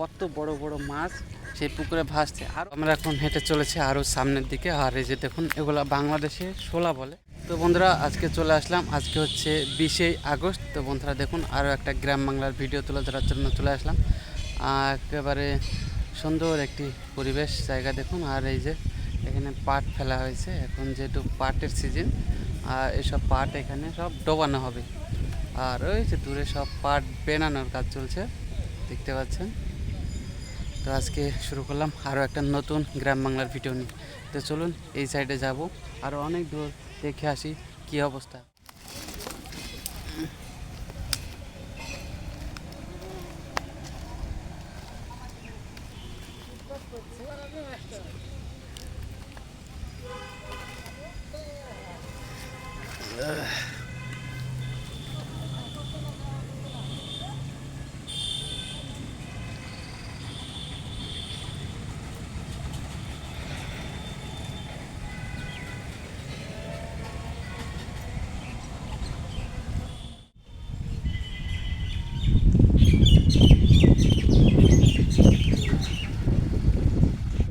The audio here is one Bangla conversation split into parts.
কত বড় বড় মাছ সেই পুকুরে ভাসছে। আর আমরা এখন হেঁটে চলেছি আরও সামনের দিকে। আর এই যে দেখুন, এগুলা বাংলাদেশে শোলা বলে। তো বন্ধুরা, আজকে চলে আসলাম। আজকে হচ্ছে বিশে আগস্ট। তো বন্ধুরা, দেখুন আরও একটা গ্রাম বাংলার ভিডিও তুলে ধরার জন্য চলে আসলাম। একেবারে সুন্দর একটি পরিবেশ জায়গা দেখুন। আর এই যে এখানে পাট ফেলা হয়েছে। এখন যেহেতু পাটের সিজন আর এসব পাট এখানে সব ডোবানো হবে। আর ওই যে দূরে সব পাট বেনানোর কাজ চলছে। দেখতে পাচ্ছেন? তো আজকে শুরু করলাম আরও একটা নতুন গ্রাম বাংলার ভিডিও নিয়ে। তো চলুন এই সাইডে যাব, আরও অনেক দূর দেখে আসি কি অবস্থা।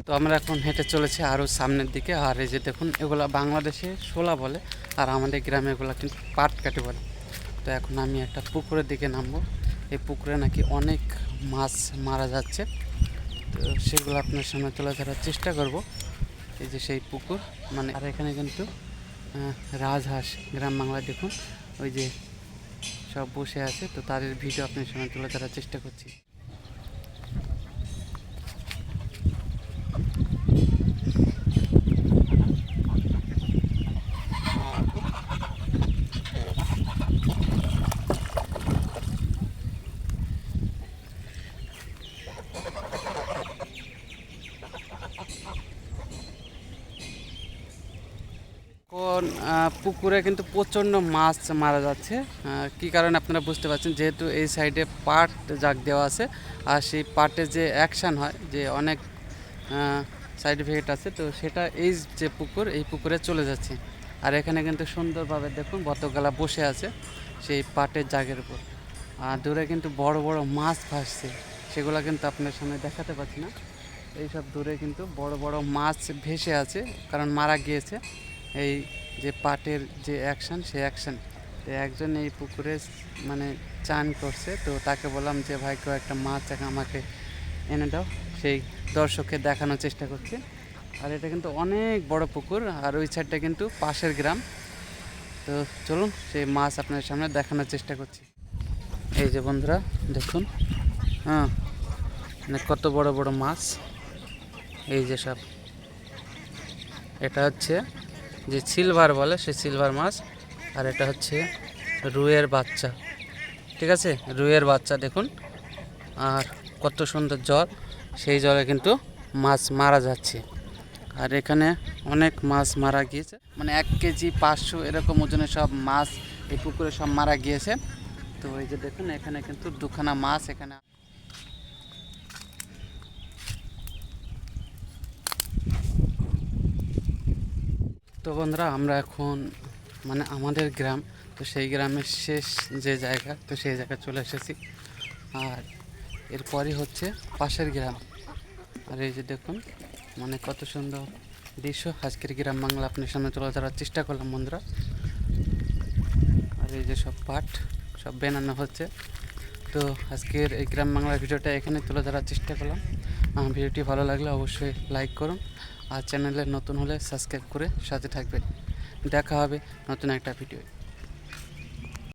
তো আমরা এখন হেঁটে চলেছি আরও সামনের দিকে। আর এই যে দেখুন, এগুলো বাংলাদেশে শোলা বলে, আর আমাদের গ্রামে এগুলা কিন্তু পাট কাটে বলে। তো এখন আমি একটা পুকুরের দিকে নামবো। এই পুকুরে নাকি অনেক মাছ মারা যাচ্ছে। তো সেগুলো আপনার সামনে তুলে ধরার চেষ্টা করব। এই যে সেই পুকুর মানে আর এখানে কিন্তু রাজহাঁস, গ্রাম বাংলায় দেখুন, ওই যে সব বসে আছে। তো তাদের ভিডিও আপনার সামনে তুলে ধরার চেষ্টা করছি। এখন পুকুরে কিন্তু প্রচণ্ড মাছ মারা যাচ্ছে। কি কারণে আপনারা বুঝতে পারছেন? যেহেতু এই সাইডে পাট জাগ দেওয়া আছে, আর সেই পাটের যে অ্যাকশান হয়, যে অনেক সাইড ইফেক্ট আছে, তো সেটা এই যে পুকুর, এই পুকুরে চলে যাচ্ছে। আর এখানে কিন্তু সুন্দরভাবে দেখুন বতগালা বসে আছে সেই পাটের জাগের উপর। আর দূরে কিন্তু বড় বড় মাছ ভাসছে, সেগুলো কিন্তু আপনার সামনে দেখাতে পারছি না। এইসব দূরে কিন্তু বড় বড় মাছ ভেসে আছে, কারণ মারা গিয়েছে। এই যে পাটের যে অ্যাকশন সেই অ্যাকশন তো একজন এই পুকুরে মানে চান করছে। তো তাকে বললাম যে, ভাই, কেউ একটা মাছ আমাকে এনে দাও। সেই দর্শককে দেখানোর চেষ্টা করছে। আর এটা কিন্তু অনেক বড় পুকুর, আর ওই সাইডটা কিন্তু পাশের গ্রাম। তো চলুন, সেই মাছ আপনার সামনে দেখানোর চেষ্টা করছি। এই যে বন্ধুরা, দেখুন হ্যাঁ মানে কত বড় বড় মাছ। এই যে সব। এটা হচ্ছে যে সিলভার বলে, সেই সিলভার মাছ। আর এটা হচ্ছে রুইয়ের বাচ্চা। ঠিক আছে? রুইয়ের বাচ্চা, দেখুন। আর কত সুন্দর জল সেই জলে কিন্তু মাছ মারা যাচ্ছে। আর এখানে অনেক মাছ মারা গিয়েছে। মানে এক কেজি পাঁচশো এরকম ওজনের সব মাছ এই পুকুরে সব মারা গিয়েছে। তো এই যে দেখুন, এখানে কিন্তু দুখানা মাছ, এখানে তো বন্ধুরা, আমরা এখন মানে আমাদের গ্রাম, তো সেই গ্রামের শেষ যে জায়গা, তো সেই জায়গায় চলে এসেছি। আর এরপরই হচ্ছে পাশের গ্রাম। আর এই যে দেখুন মানে কত সুন্দর দৃশ্য। আজকের গ্রাম বাংলা আপনার সামনে তুলে ধরার চেষ্টা করলাম বন্ধুরা। আর এই যে সব পাট সব বেনানো হচ্ছে। তো আজকের এই গ্রাম বাংলার ভিডিওটা এখানে তুলে ধরার চেষ্টা করলাম। ভিডিওটি ভালো লাগলে অবশ্যই লাইক করুন আর চ্যানেলে নতুন হলে সাবস্ক্রাইব করে সাথে থাকবেন। দেখা হবে নতুন একটা ভিডিও